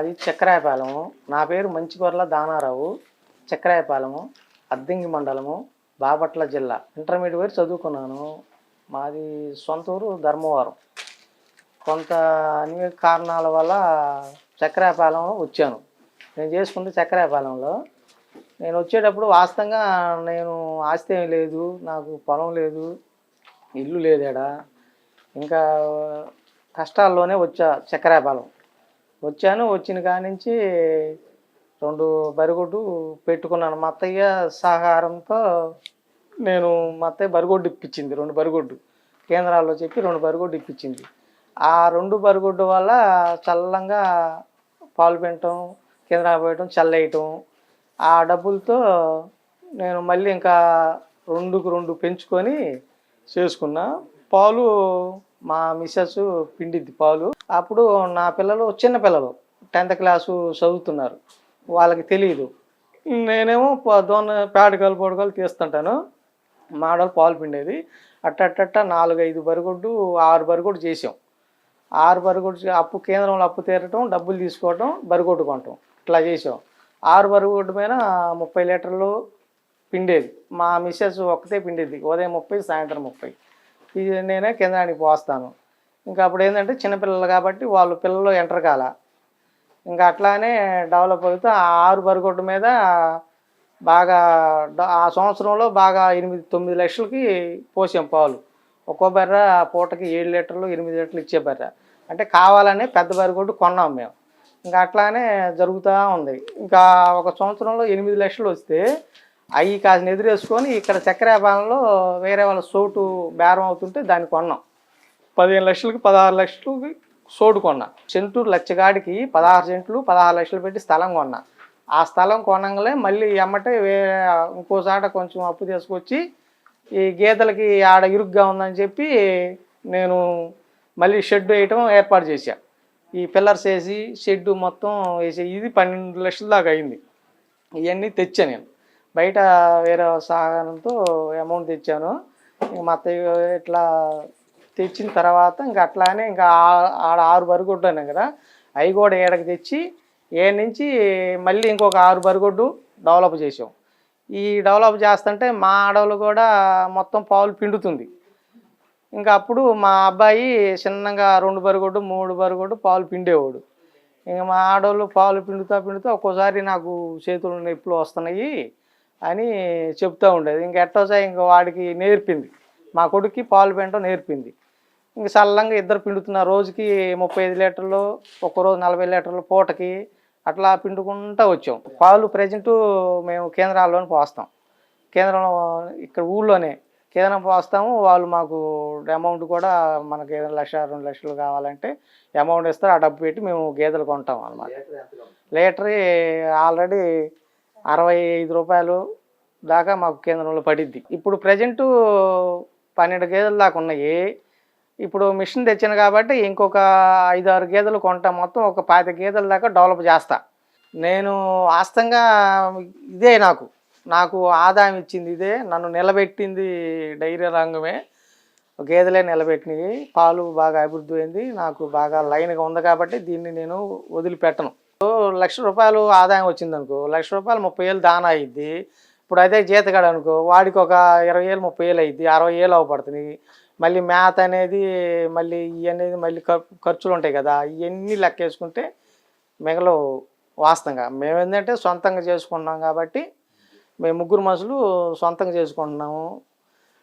మాది చక్రాయపాలెము. నా పేరు మంచిగొర్ల దానారావు. చక్రాయపాలెము అద్దంగి మండలము బాపట్ల జిల్లా. ఇంటర్మీడియట్ వరకు చదువుకున్నాను. మాది సొంత ఊరు ధర్మవరం. కొంత అనేక కారణాల వల్ల చక్రాయపాలెం వచ్చాను. నేను చేసుకుంటే చక్రాయపాలెంలో. నేను వచ్చేటప్పుడు వాస్తవంగా నేను ఆస్తి లేదు నాకు పొలం లేదు ఇల్లు లేదేడా. ఇంకా కష్టాల్లోనే వచ్చా చక్రాయపాలెం. వచ్చాను వచ్చిన కానించి రెండు బరిగొడ్డు పెట్టుకున్నాను. మా అత్తయ్య సహకారంతో నేను మా అత్తయ్య బరిగొడ్డు ఇప్పించింది రెండు బరిగొడ్డు. కేంద్రాల్లో చెప్పి రెండు బరిగొడ్డు ఇప్పించింది. ఆ రెండు బరిగొడ్డు వల్ల చల్లంగా పాలు పెంటం కేంద్రాలు పోయటం చల్లేయటం ఆ డబ్బులతో నేను మళ్ళీ ఇంకా రెండుకు రెండు పెంచుకొని చేసుకున్నా. పాలు మా మిస్సెస్ పిండిద్ది పాలు. అప్పుడు నా పిల్లలు చిన్న పిల్లలు టెన్త్ క్లాసు చదువుతున్నారు. వాళ్ళకి తెలియదు నేనేమో దోన పేడకాలు పొడకాలు తీస్తుంటాను. మాడలు పాలు పిండేది. అట్టట్టట్ట నాలుగు ఐదు బరిగొడ్డు ఆరు బరిగొడ్డు చేసాం. ఆరు బరిగొడ్డు అప్పు కేంద్రంలో అప్పు తీరటం డబ్బులు తీసుకోవటం బరిగొడ్డు కొనటం ఇట్లా చేసాం. ఆరు బరిగొడ్డు మీద ముప్పై లీటర్లు పిండేది. మా మిస్సెస్ ఒక్కతే పిండేది. ఉదయం ముప్పై సాయంత్రం ముప్పై. ఇది నేనే కేంద్రానికి పోస్తాను. ఇంకా అప్పుడు ఏంటంటే చిన్నపిల్లలు కాబట్టి వాళ్ళు పిల్లలు ఎంటర్ కాల. ఇంకా అట్లానే డెవలప్ అవుతూ ఆ ఆరు బరిగొడ్డు మీద బాగా డ- ఆ సంవత్సరంలో బాగా ఎనిమిది తొమ్మిది లక్షలకి పోసాం పాలు. ఒక్కో బర్ర పూటకి ఏడు లీటర్లు ఎనిమిది లీటర్లు ఇచ్చే బర్ర. అంటే కావాలనే పెద్ద బరిగొడ్డు కొన్నాం మేము. ఇంకా అట్లానే జరుగుతూ ఉంది. ఇంకా ఒక సంవత్సరంలో ఎనిమిది లక్షలు వస్తే అవి కాసిన ఎదురేసుకొని ఇక్కడ చక్రాపాలెంలో వేరే వాళ్ళ సోటు బేరం అవుతుంటే దాన్ని కొన్నాం. పదిహేను లక్షలకి పదహారు లక్షలకి సోటు కొన్నా. సెంటు లచ్చగాడికి పదహారు సెంట్లు పదహారు లక్షలు పెట్టి స్థలం కొన్నా. ఆ స్థలం కొనంగానే మళ్ళీ ఎమ్మటే వేరే ఇంకోసాట కొంచెం అప్పు తీసుకొచ్చి ఈ గీతలకి ఆడ ఇరుగ్గా ఉందని చెప్పి నేను మళ్ళీ షెడ్ వేయటం ఏర్పాటు చేశా. ఈ పిల్లర్స్ వేసి షెడ్ మొత్తం వేసి ఇది పన్నెండు లక్షల దాకా అయింది. ఇవన్నీ తెచ్చా నేను. బయట వేరే సహకారంతో అమౌంట్ తెచ్చాను. ఇంక మా అత్తయ్య ఇట్లా తెచ్చిన తర్వాత ఇంకా అట్లానే ఇంకా ఆడ ఆరు బరిగొడ్డు అన్నాం కదా అవి కూడా ఏడకి తెచ్చి ఏ నుంచి మళ్ళీ ఇంకొక ఆరు బరిగొడ్డు డెవలప్ చేసాం ఈ డెవలప్ చేస్తుంటే మా ఆడవాళ్ళు కూడా మొత్తం పాలు పిండుతుంది. ఇంకా అప్పుడు మా అబ్బాయి చిన్నగా రెండు బరిగొడ్డు మూడు బరిగొడ్డు పాలు పిండేవాడు. ఇంకా మా ఆడవాళ్ళు పాలు పిండుతా పిండుతా ఒక్కోసారి నాకు చేతులు నొప్పులు వస్తున్నాయి. అని చెప్తూ ఉండేది. ఇంక ఎట్టోసా ఇంక వాడికి నేర్పింది. మా కొడుక్కి పాలు పిండటం నేర్పింది. ఇంక చల్లంగా ఇద్దరు పిండుతున్నారు. రోజుకి ముప్పై ఐదు లీటర్లు ఒక్కరోజు నలభై లీటర్లు పూటకి అట్లా పిండుకుంటూ వచ్చాం. పాలు ప్రజెంట్ మేము కేంద్రాల్లోనే పోస్తాం. కేంద్రంలో ఇక్కడ ఊళ్ళోనే కేంద్రం పోస్తాము. వాళ్ళు మాకు అమౌంట్ కూడా మనకి ఏదైనా లక్ష రెండు లక్షలు కావాలంటే అమౌంట్ ఇస్తారు. ఆ డబ్బు పెట్టి మేము గేదెలు కొంటాం అన్నమాట. లీటర్ ఆల్రెడీ అరవై ఐదు రూపాయలు దాకా మాకు కేంద్రంలో పడిద్ది. ఇప్పుడు ప్రజెంటు పన్నెండు గేదెలు దాకా ఉన్నాయి. ఇప్పుడు మిషన్ తెచ్చాను కాబట్టి ఇంకొక ఐదు ఆరు గేదెలు కొంటా మొత్తం ఒక పాతి గేదెల దాకా డెవలప్ చేస్తా. నేను వాస్తవంగా ఇదే నాకు. నాకు ఆదాయం ఇచ్చింది ఇదే. నన్ను నిలబెట్టింది డైరీ రంగమే. గేదెలే నిలబెట్టినవి పాలు బాగా అభివృద్ధి అయింది. నాకు బాగా లైన్గా ఉంది కాబట్టి దీన్ని నేను వదిలిపెట్టను. లక్ష రూపాయలు ఆదాయం వచ్చింది అనుకో లక్ష రూపాయలు ముప్పై వేలు దాన అయ్యిద్ది ఇప్పుడు అదే జీతగాడు అనుకో వాడికి ఒక ఇరవై వేలు ముప్పై వేలు అయ్యిద్ది అరవై వేలు అవపడుతుంది. మళ్ళీ మ్యాథ్ అనేది మళ్ళీ ఇవి అనేది మళ్ళీ ఖర్చులు ఉంటాయి కదా ఇవన్నీ లెక్కేసుకుంటే మిగలవు వాస్తవంగా. మేము ఏంటంటే సొంతంగా చేసుకుంటున్నాం కాబట్టి మేము ముగ్గురు మనుషులు సొంతంగా చేసుకుంటున్నాము.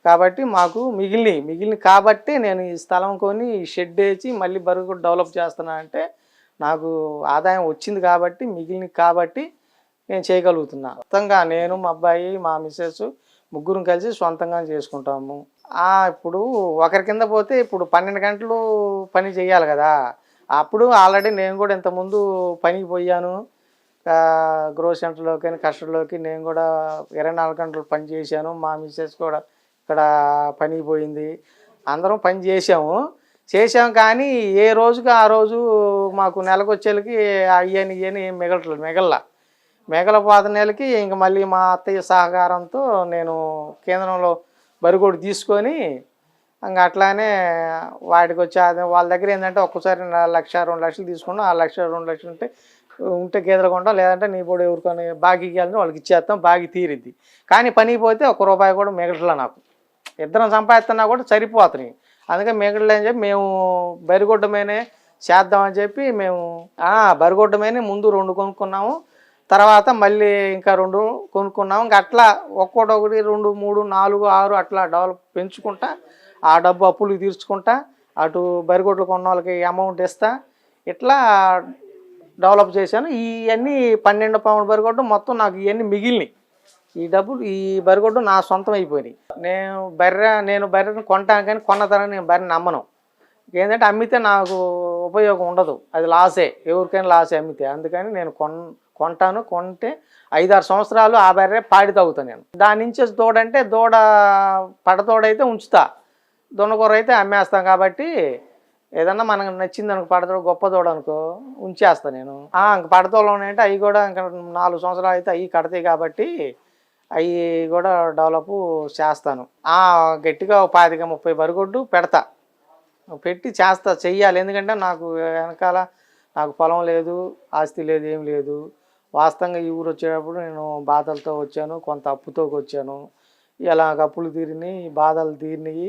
కాబట్టి మాకు మిగిలినవి మిగిలిన కాబట్టి నేను ఈ స్థలం కొని ఈ షెడ్ వేసి మళ్ళీ బరువు డెవలప్ చేస్తున్నా అంటే నాకు ఆదాయం వచ్చింది కాబట్టి మిగిలిన కాబట్టి నేను చేయగలుగుతున్నా. మొత్తంగా నేను మా అబ్బాయి మా మిస్సెస్ ముగ్గురం కలిసి సొంతంగా చేసుకుంటాము. ఇప్పుడు ఒకరి కింద పోతే ఇప్పుడు పన్నెండు గంటలు పని చేయాలి కదా. అప్పుడు ఆల్రెడీ నేను కూడా ఇంతకుముందు పనికి పోయాను. గ్రో సెంటర్లోకి కానీ కస్టర్లోకి నేను కూడా ఇరవై నాలుగు గంటలు పని చేశాను. మా మిస్సెస్ కూడా ఇక్కడ పనికి పోయింది. అందరం పని చేసాము చేసాం కానీ ఏ రోజుకి ఆ రోజు మాకు నెలకు వచ్చేళ్ళకి అయ్యని ఇయ్యని ఏం మిగలట్లేదు మిగల మిగలపోత నెలకి ఇంక మళ్ళీ మా అత్తయ్య సహకారంతో నేను కేంద్రంలో బరిగోడు తీసుకొని ఇంకా అట్లానే వాటికి వచ్చే వాళ్ళ దగ్గర ఏంటంటే ఒక్కసారి లక్ష రెండు లక్షలు తీసుకున్నాం ఆ లక్ష రెండు లక్షలు ఉంటే ఉంటే గేదెలు కొంటాం లేదంటే నీ పొడి ఎవరికొని బాకీ ఇవ్వాలని వాళ్ళకి ఇచ్చేస్తాం బాకీ తీరిద్ది. కానీ పని పోతే ఒక్క రూపాయి కూడా మిగటలా నాకు. ఇద్దరం సంపాదిస్తున్నా కూడా సరిపోతున్నాయి. అందుకే మిగటలేని చెప్పి మేము బరిగొడ్డమేనే చేద్దామని చెప్పి మేము బరిగొడ్డమేనే ముందు రెండు కొనుక్కున్నాము. తర్వాత మళ్ళీ ఇంకా రెండు కొనుక్కున్నాము. ఇంకా అట్లా ఒక్కొక్కటి రెండు మూడు నాలుగు ఆరు అట్లా డెవలప్ పెంచుకుంటా ఆ డబ్బు అప్పులు తీర్చుకుంటా అటు బరిగొడ్లు కొన్న వాళ్ళకి అమౌంట్ ఇస్తా ఇట్లా డెవలప్ చేశాను. ఇవన్నీ పన్నెండు పౌండ్ బరిగొడ్డు మొత్తం నాకు ఇవన్నీ మిగిలినాయి. ఈ డబ్బులు ఈ బరిగొడ్డు నా సొంతం అయిపోయినాయి నేను బర్రె నేను బర్రెను కొంటాను కానీ కొన్న తర్వాత నేను బర్రెని నమ్మను. ఏంటంటే అమ్మితే నాకు ఉపయోగం ఉండదు. అది లాసే ఎవరికైనా లాసే అమ్మితే. అందుకని నేను కొన్ కొంటాను కొంటే ఐదారు సంవత్సరాలు ఆ బర్రె పాడి తగ్గుతాను నేను. దాని నుంచి దూడంటే దూడ పడతోడైతే ఉంచుతా. దొనకూర అయితే అమ్మేస్తాం కాబట్టి ఏదన్నా మనకు నచ్చింది అనుకో పడతోడు గొప్ప దూడ అనుకో ఉంచేస్తాను నేను. ఇంక పడతోళ్ళు ఉన్నాయంటే అవి కూడా ఇంకా నాలుగు సంవత్సరాలు అయితే అవి కడతాయి కాబట్టి అవి కూడా డెవలప్ చేస్తాను. గట్టిగా ఒక పాతిక ముప్పై బరిగొడ్డు పెడతా. పెట్టి చేస్తా చెయ్యాలి. ఎందుకంటే నాకు వెనకాల నాకు పొలం లేదు ఆస్తి లేదు ఏం లేదు. వాస్తవంగా ఈ ఊరు వచ్చేటప్పుడు నేను బాధలతో వచ్చాను కొంత అప్పుతో వచ్చాను. ఇలా అప్పులు తీరినాయి బాధలు తీరినాయి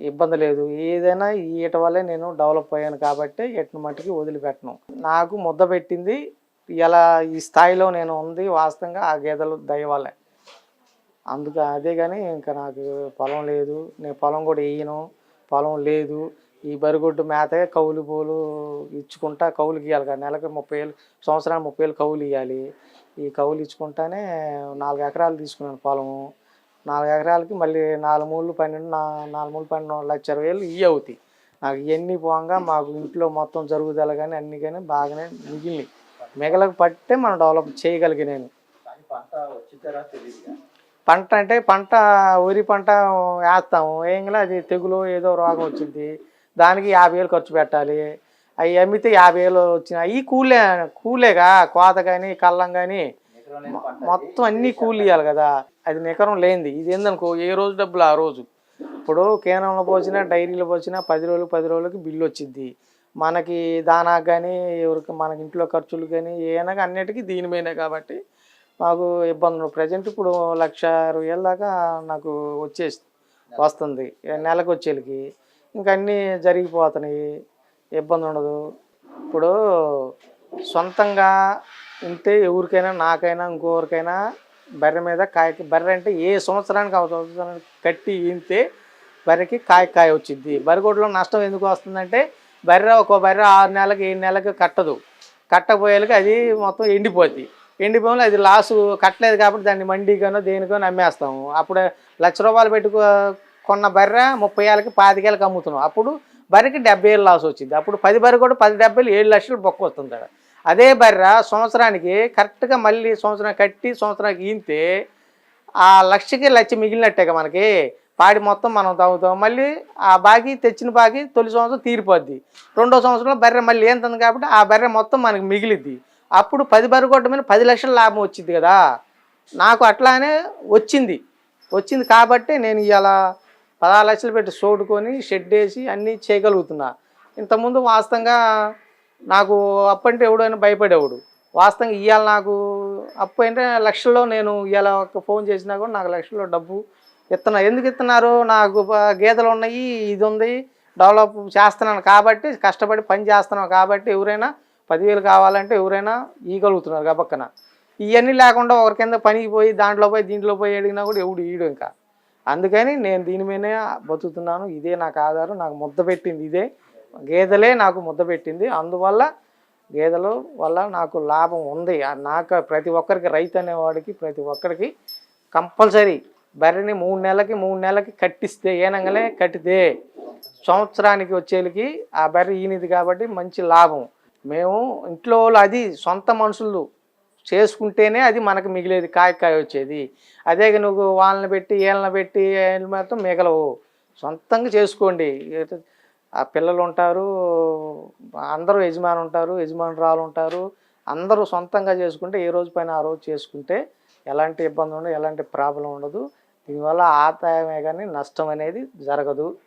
ఇబ్బంది లేదు. ఏదైనా ఈట వల్లే నేను డెవలప్ అయ్యాను కాబట్టి ఎట్ల మట్టుకి వదిలిపెట్టను. నాకు ముద్ద పెట్టింది ఇలా ఈ స్థాయిలో నేను ఉంది వాస్తవంగా ఆ గేదెలు దయ అందుకు అదే కానీ ఇంకా నాకు పొలం లేదు. నేను పొలం కూడా వేయను. పొలం లేదు. ఈ బరిగొడ్డు మేతే కౌలు పూలు ఇచ్చుకుంటా కౌలు గీయాలి కదా. నెలకు ముప్పై వేలు సంవత్సరానికి ముప్పై వేలు కౌలు ఇవ్వాలి ఈ కౌలు ఇచ్చుకుంటానే నాలుగు ఎకరాలు తీసుకున్నాను పొలము. నాలుగు ఎకరాలకి మళ్ళీ నాలుగు మూడు పన్నెండు నా- నాలుగు మూడు పన్నెండు లక్ష ఇరవై వేలు ఇవి అవుతాయి. నాకు ఇవన్నీ పోగా మాకు ఇంట్లో మొత్తం జరుగుదల కానీ అన్నీ కానీ బాగానే మిగిలినాయి. మిగలకు పట్టే మనం డెవలప్ చేయగలిగి నేను. పంట అంటే పంట వరి పంట వేస్తాము. ఏంగలా అది తెగులు ఏదో రోగం వచ్చింది. దానికి యాభై వేలు ఖర్చు పెట్టాలి. అవి అమ్మితే యాభై వేలు వచ్చినాయి అవి కూలే కూలేగా కోత కానీ కళ్ళం కానీ మొత్తం అన్నీ కూలి ఇవ్వాలి కదా. అది నికరం లేనిది. ఇది ఏందనుకో ఏ రోజు డబ్బులు ఆ రోజు. ఇప్పుడు కేంద్రంలో పోసినా డైరీలో పోసినా పది రోజులు పది రోజులకి బిల్లు వచ్చింది. మనకి దానాకు కానీ ఎవరికి మనకి ఇంట్లో ఖర్చులు కానీ ఏమైనా అన్నిటికీ దీని మీదే కాబట్టి మాకు ఇబ్బందులు ప్రజెంట్ ఇప్పుడు లక్ష వేల దాకా నాకు వచ్చేసి వస్తుంది. నెలకు వచ్చేళ్ళకి ఇంకా అన్నీ జరిగిపోతున్నాయి. ఇబ్బంది ఉండదు. ఇప్పుడు సొంతంగా ఉంటే ఎవరికైనా నాకైనా ఇంకోరికైనా బర్రె మీద కాయ బర్రె అంటే ఏ సంవత్సరానికి సంవత్సరానికి కట్టి ఈంతే బర్రెకి కాయ కాయ వచ్చింది బర్రెగొడ్లో నష్టం ఎందుకు వస్తుందంటే బర్రె ఒక బర్రె ఆరు నెలలకి ఏడు నెలలకి కట్టదు. కట్టపోయేలకి అది మొత్తం ఎండిపోద్ది. ఎండిపోయిన అది లాసు కట్టలేదు కాబట్టి దాన్ని మండీగానో దేనికో అమ్మేస్తాము అప్పుడు లక్ష రూపాయలు పెట్టుకో కొన్న బర్రె ముప్పై ఏళ్ళకి పాతికేళ్ళకి అమ్ముతున్నాం. అప్పుడు బర్రెకి డెబ్బై ఏళ్ళు లాస్ వచ్చింది. అప్పుడు పది బర్రె కూడా పది డెబ్బైలు ఏడు లక్షలు బొక్క వస్తుంది ఆడ. అదే బర్రె సంవత్సరానికి కరెక్ట్గా మళ్ళీ సంవత్సరం కట్టి సంవత్సరానికి ఈంతే ఆ లక్షకి లక్ష మిగిలినట్టేగా మనకి. పాడి మొత్తం మనం తాగుతాం మళ్ళీ ఆ బాగి తెచ్చిన బాగి తొలి సంవత్సరం తీరిపోద్ది. రెండో సంవత్సరంలో బర్రె మళ్ళీ ఏంతుంది కాబట్టి ఆ బర్రె మొత్తం మనకి మిగిలిద్ది. అప్పుడు పది బర్రె మీద పది లక్షల లాభం వచ్చింది కదా. నాకు అట్లానే వచ్చింది. వచ్చింది కాబట్టి నేను ఇవాళ పదహారు లక్షలు పెట్టి చూడుకొని షెడ్ వేసి అన్నీ చేయగలుగుతున్నా. ఇంతకుముందు వాస్తవంగా నాకు అప్పు అంటే ఎవడైనా భయపడేవాడు. వాస్తవంగా ఇవాళ నాకు అప్పు అంటే లక్షల్లో నేను ఇవాళ ఒక ఫోన్ చేసినా కూడా నాకు లక్షల్లో డబ్బు ఇస్తున్నా. ఎందుకు ఇస్తున్నారు? నాకు బ- గేదెలు ఉన్నాయి ఇది ఉంది డెవలప్ చేస్తున్నాను కాబట్టి కష్టపడి పని చేస్తున్నాను కాబట్టి ఎవరైనా పదివేలు కావాలంటే ఎవరైనా ఇవ్వగలుగుతున్నారు పక్కన. ఇవన్నీ లేకుండా ఒకరి కింద పనికి పోయి దాంట్లో పోయి దీంట్లో పోయి అడిగినా కూడా ఎవడు ఈడు ఇంకా. అందుకని నేను దీని మీదనే బతుకుతున్నాను. ఇదే నాకు ఆధారం నాకు ముద్ద పెట్టింది ఇదే. గేదెలే నాకు ముద్ద పెట్టింది. అందువల్ల గేదెల వల్ల నాకు లాభం ఉంది. నాకు ప్రతి ఒక్కరికి రైతు అనేవాడికి ప్రతి ఒక్కరికి కంపల్సరీ బర్రెని మూడు నెలలకి మూడు నెలలకి కట్టిస్తే ఏనంగానే కట్టితే సంవత్సరానికి వచ్చేలకి ఆ బర్రె ఈనిది కాబట్టి మంచి లాభం. మేము ఇంట్లో వాళ్ళు అది సొంత మనుషులు చేసుకుంటేనే అది మనకు మిగిలేది కాయ కాయ వచ్చేది. అదే నువ్వు వాళ్ళని పెట్టి వీళ్ళని పెట్టి ఏళ్ళు మాత్రం మిగలవు. సొంతంగా చేసుకోండి. ఆ పిల్లలు ఉంటారు అందరూ యజమాని ఉంటారు యజమానురాలు ఉంటారు. అందరూ సొంతంగా చేసుకుంటే ఏ రోజు పైన ఆ రోజు చేసుకుంటే ఎలాంటి ఇబ్బంది ఉండదు ఎలాంటి ప్రాబ్లం ఉండదు. దీనివల్ల ఆదాయమే కానీ నష్టం అనేది జరగదు.